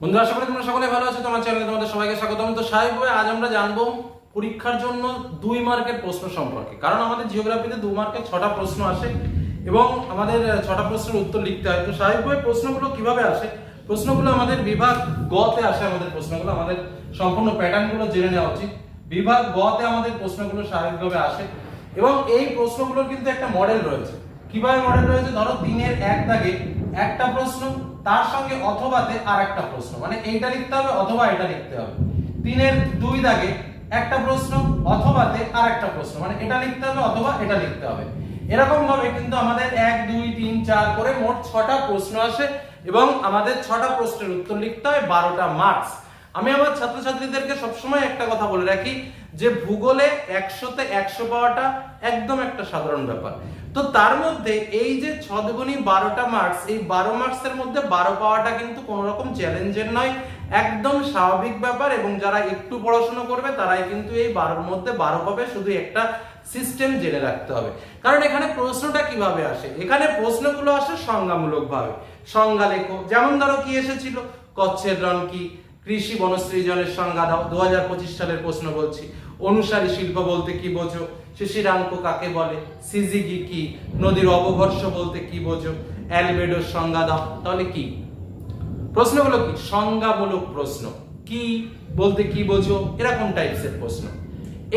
বন্ধুরা, আশা করি তোমরা সকলে ভালো আছো, তোমার চ্যানেলে তোমাদের সবাইকে স্বাগতম। তো স্বাভাবিকভাবে আজ আমরা জানব পরীক্ষার জন্য দুই মার্কের প্রশ্ন সম্পর্কে। কারণ আমাদের জিওগ্রাফিতে দু মার্কের ছটা প্রশ্ন আসে এবং আমাদের ছটা প্রশ্নের উত্তর লিখতে হয়। তো স্বাভাবিকভাবে প্রশ্নগুলো কীভাবে আসে? প্রশ্নগুলো আমাদের বিভাগ গতে আসে আমাদের প্রশ্নগুলো। আমাদের সম্পূর্ণ প্যাটার্নগুলো জেনে নেওয়া উচিত। বিভাগ গতে আমাদের প্রশ্নগুলো স্বাভাবিকভাবে আসে এবং এই প্রশ্নগুলোর কিন্তু একটা মডেল রয়েছে। কীভাবে মডেল রয়েছে? ধরো দিনের এক দাগে একটা প্রশ্ন, তার সঙ্গে অথবাতে আর একটা প্রশ্ন। মানে এইটা লিখতে হবে অথবা এটা লিখতে হবে। তিনের দুই দাগে একটা প্রশ্ন, অথবাতে আর একটা প্রশ্ন। মানে এটা লিখতে হবে অথবা এটা লিখতে হবে। এরকম ভাবে কিন্তু আমাদের এক, দুই, তিন, চার করে মোট ছটা প্রশ্ন আসে এবং আমাদের ছটা প্রশ্নের উত্তর লিখতে হয় বারোটা মার্কস আমি আমার ছাত্রছাত্রীদেরকে সবসময় একটা কথা বলে রাখি যে ভূগোলে একশোতে একশো পাওয়াটা একদম একটা সাধারণ ব্যাপার। তো তার মধ্যে এই যে ছদগুণী বারোটা মার্কস এই বারো মার্কসের মধ্যে বারো পাওয়াটা কিন্তু কোনো রকম চ্যালেঞ্জের নয়, একদম স্বাভাবিক ব্যাপার এবং যারা একটু পড়াশোনা করবে তারাই কিন্তু এই বারোর মধ্যে বারো পাবে, শুধু একটা সিস্টেম জেনে রাখতে হবে। কারণ এখানে প্রশ্নটা কীভাবে আসে? এখানে প্রশ্নগুলো আসে সংজ্ঞামূলক ভাবে সংজ্ঞা লেখো। যেমন ধরো কি এসেছিল? কচ্ছের রণ কি? কৃষি বনসৃজনের সংজ্ঞা দাও। দু হাজার পঁচিশ সালের প্রশ্ন বলছি। অনুসারী শিল্প বলতে কি বোঝো? শিশিরাঙ্ক কাকে বলে? সিজিগি কি? নদীর অবঘর্ষ বলতে কি বোঝো? অ্যালবেডোর সংজ্ঞা দাও। তাহলে কি? প্রশ্নগুলো কি? সংজ্ঞামূলক প্রশ্ন। কি বলতে কি বোঝো? এরকম টাইপসের প্রশ্ন।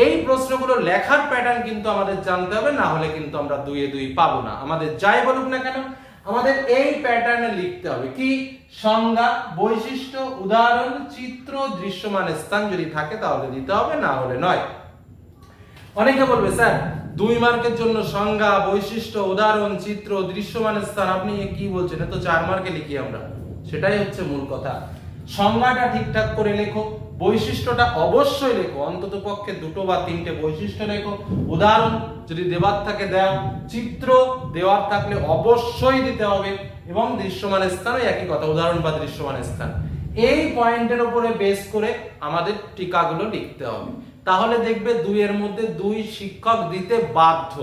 এই প্রশ্নগুলো লেখার প্যাটার্ন কিন্তু আমাদের জানতে হবে, না হলে কিন্তু আমরা দুয়ে দুই পাবো না। আমাদের যাই বলুক না কেন আমাদের এই প্যাটার্নে লিখতে হবে কি, সংজ্ঞা, বৈশিষ্ট্য, উদাহরণ, চিত্র, দৃশ্যমান স্থান যদি থাকে তাহলে দিতে হবে, না হলে নয়। অনেকে বলবে, স্যার, দুই মার্কের জন্য সংজ্ঞা, বৈশিষ্ট্য, উদাহরণ, চিত্র, দৃশ্যমান স্থান, আপনি কি বলছেন? তো চার মার্কে লিখি আমরা। সেটাই হচ্ছে মূল কথা। সংজ্ঞাটা ঠিকঠাক করে লেখো। বৈশিষ্ট্যটা অবশ্যই লেখো, অন্তত পক্ষে দুটো বা তিনটে বৈশিষ্ট্য লেখো। উদাহরণ, যদি দেওয়ার থাকে দাও চিত্র দেওয়ার থাকলে অবশ্যই দিতে হবে এবং দৃশ্যমান স্থান ওই একই কথা, উদাহরণ বা দৃশ্যমান স্থান। এই পয়েন্টের উপরে বেস করে আমাদের টিকাগুলো লিখতে হবে। তাহলে দেখবে দুইয়ের মধ্যে দুই শিক্ষক দিতে বাধ্য।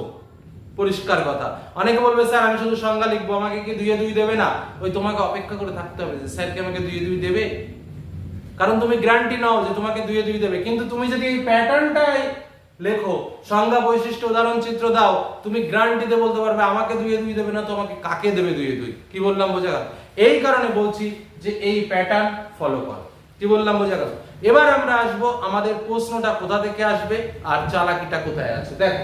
পরিষ্কার কথা। অনেকে বলবে, স্যার, আমি শুধু সংজ্ঞা লিখব, আমাকে কি দুইয়ে দুই দেবে না? ওই তোমাকে অপেক্ষা করে থাকতে হবে যে, স্যার, কি আমাকে দুইয়ে দুই দেবে? কারণ তুমি গ্যারান্টি নাও যে তোমাকে দুইয়ে দুই দেবে। কিন্তু তুমি যদি এই প্যাটার্নটাই লেখো, সংজ্ঞা বৈশিষ্ট্য, উদাহরণ, চিত্র দাও, তুমি গ্যারান্টিতে বলতে পারবে, আমাকে দুইয়ে দুই দেবে না তোমাকে কাকে দেবে দুইয়ে দুই? কি বললাম, বোঝা গেল? এই কারণে বলছি যে এই প্যাটার্ন ফলো করো। কি বললাম, বোঝা গেল? এবার আমরা আসব আমাদের প্রশ্নটা কোথা থেকে আসবে আর চালাকিটা কোথায় আছে? দেখো,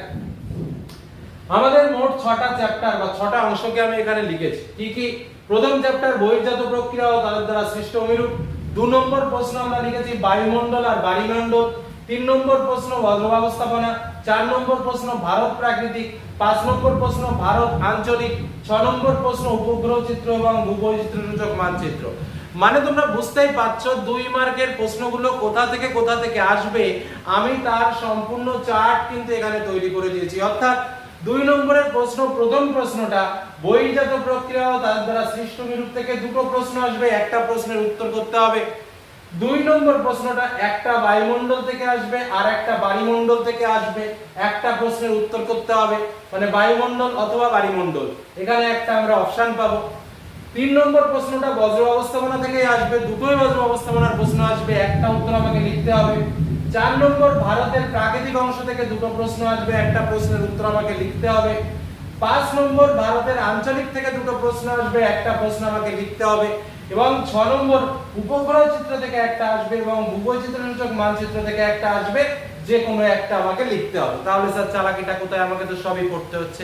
আমাদের মোট ছটা চ্যাপ্টার বা ছটা অংশকে আমি এখানে লিখেছি। কি কি? প্রথম চ্যাপ্টার বহির্জাত প্রক্রিয়া ও তাদের দ্বারা সৃষ্ট অমিরূপ। দু নম্বর প্রশ্ন আমরা লিখেছি বায়ুমণ্ডল আর বায়ুমণ্ডল তিন নম্বর প্রশ্ন বজ্র ব্যবস্থাপনা চার নম্বর প্রশ্ন ভারত প্রাকৃতিক। পাঁচ নম্বর প্রশ্ন ভারত আঞ্চলিক। ছ নম্বর প্রশ্ন উপগ্রহ চিত্র এবং ভূবৈচিত্র্য সূচক মানচিত্র। মানে তোমরা বুঝতেই পারছ, দুই মার্কের প্রশ্নগুলো কোথা থেকে কোথা থেকে আসবে, আমি তার সম্পূর্ণ চার্ট কিন্তু এখানে তৈরি করে দিয়েছি। অর্থাৎ দুই নম্বরের প্রশ্ন, প্রথম প্রশ্নটা, বহির্জাত প্রক্রিয়া ও তার দ্বারা সৃষ্ট বিরূপ থেকে দুটো প্রশ্ন আসবে, একটা প্রশ্নের উত্তর করতে হবে। দুই নম্বর প্রশ্নটা, একটা বায়ুমণ্ডল থেকে আসবে আর একটা বাড়িমণ্ডল থেকে আসবে। একটা প্রশ্নের উত্তর করতে হবে মানে বায়ুমণ্ডল অথবা বাড়িমণ্ডল। এখানে একটা আমরা অপশন পাবো। তিন নম্বর প্রশ্নটা, বজ্র অবস্থাপনা থেকে আসবে, দুটোই বজ্র অবস্থাপনার প্রশ্ন আসবে একটা উত্তর আমাকে লিখতে হবে। চার নম্বর, ভারতের প্রাকৃতিক অংশ থেকে দুটো প্রশ্ন আসবে। একটা প্রশ্নের উত্তর আমাকে লিখতে হবে। পাঁচ নম্বর, ভারতের আঞ্চলিক থেকে দুটো প্রশ্ন আসবে। একটা প্রশ্ন আমাকে লিখতে হবে। এবং ছ নম্বর, উপগ্রহ চিত্র থেকে একটা আসবে এবং ভূবৈচিত্রসূচক মানচিত্র থেকে একটা আসবে। যে কোনো একটা আমাকে লিখতে হবে। তাহলে স্যার, চালাকিটা কোথায়? আমাকে তো সবই পড়তে হচ্ছে।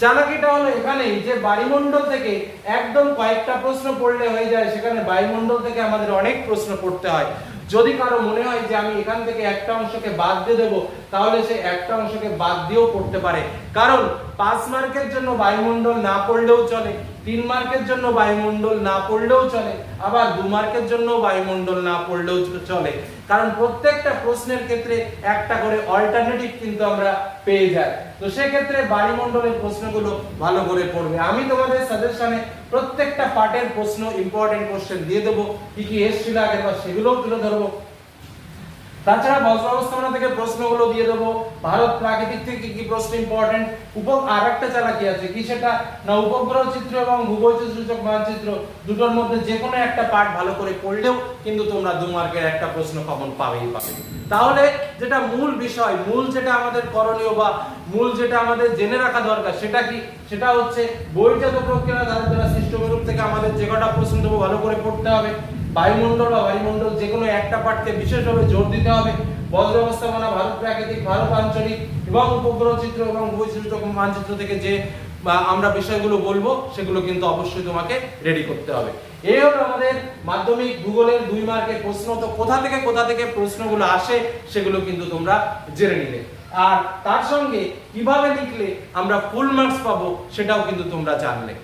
চালাকিটা হলো এখানেই যে বায়ুমণ্ডল থেকে একদম কয়েকটা প্রশ্ন পড়লে হয়ে যায়। সেখানে বায়ুমণ্ডল থেকে আমাদের অনেক প্রশ্ন পড়তে হয়। যদি কারও মনে হয় যে আমি এখান থেকে একটা অংশকে বাদ দিয়ে দেবো, তাহলে সে একটা অংশকে বাদ দিয়েও পড়তে পারে। কারণ পাঁচ মার্কের জন্য বায়ুমণ্ডল না পড়লেও চলে। তিন মার্কের জন্য বায়ুমণ্ডল না পড়লেও চলে, আবার দু মার্কের জন্য বায়ুমণ্ডল না পড়লেও চলে। কারণ প্রত্যেকটা প্রশ্নের ক্ষেত্রে একটা করে অল্টারনেটিভ কিন্তু আমরা পেয়ে যাই। তো সেক্ষেত্রে বায়ুমণ্ডলের প্রশ্নগুলো ভালো করে পড়বে। আমি তোমাদের সাজেশনে প্রত্যেকটা পার্টের প্রশ্ন ইম্পর্টেন্ট কোশ্চেন দিয়ে দেবো। কি কি এসেছিল আগের বার সেগুলোও তুলে ধরবো। তাছাড়া বজ্র ব্যবস্থাপনা থেকে প্রশ্নগুলো দিয়ে দেবো। ভারত প্রাকৃতিক থেকে কি কি প্রশ্ন ইম্পর্টেন্ট উপ আর একটা চালাকি আছে কি সেটা? না, উপগ্রহ চিত্র এবং ভূবৈচিত্র সূচক মানচিত্র দুটোর মধ্যে যে কোনো একটা পার্ট ভালো করে পড়লেও কিন্তু তোমরা দু মার্কের একটা প্রশ্ন কমন পাবেই পাবে। তাহলে যেটা মূল বিষয়, মূল যেটা আমাদের করণীয় বা মূল যেটা আমাদের জেনে রাখা দরকার সেটা কি? সেটা হচ্ছে বইজাত প্রক্রিয়া দ্বারা সৃষ্ট থেকে আমাদের যে কটা প্রশ্ন দেবো ভালো করে পড়তে হবে। বায়ুমণ্ডল বা বায়ুমণ্ডল যে কোনো একটা পার্টকে বিশেষভাবে জোর দিতে হবে। বজ্র ব্যবস্থাপনা ভারত প্রাকৃতিক, ভারত আঞ্চলিক এবং উপগ্রহ চিত্র এবং বৈচিত্র মানচিত্র থেকে যে আমরা বিষয়গুলো বলব, সেগুলো কিন্তু অবশ্যই তোমাকে রেডি করতে হবে। এই হলো আমাদের মাধ্যমিক ভূগোলের দুই মার্কের প্রশ্ন। তো কোথা থেকে কোথা থেকে প্রশ্নগুলো আসে, সেগুলো কিন্তু তোমরা জেনে নিলে। আর তার সঙ্গে কীভাবে লিখলে আমরা ফুল মার্কস পাবো, সেটাও কিন্তু তোমরা জানলে।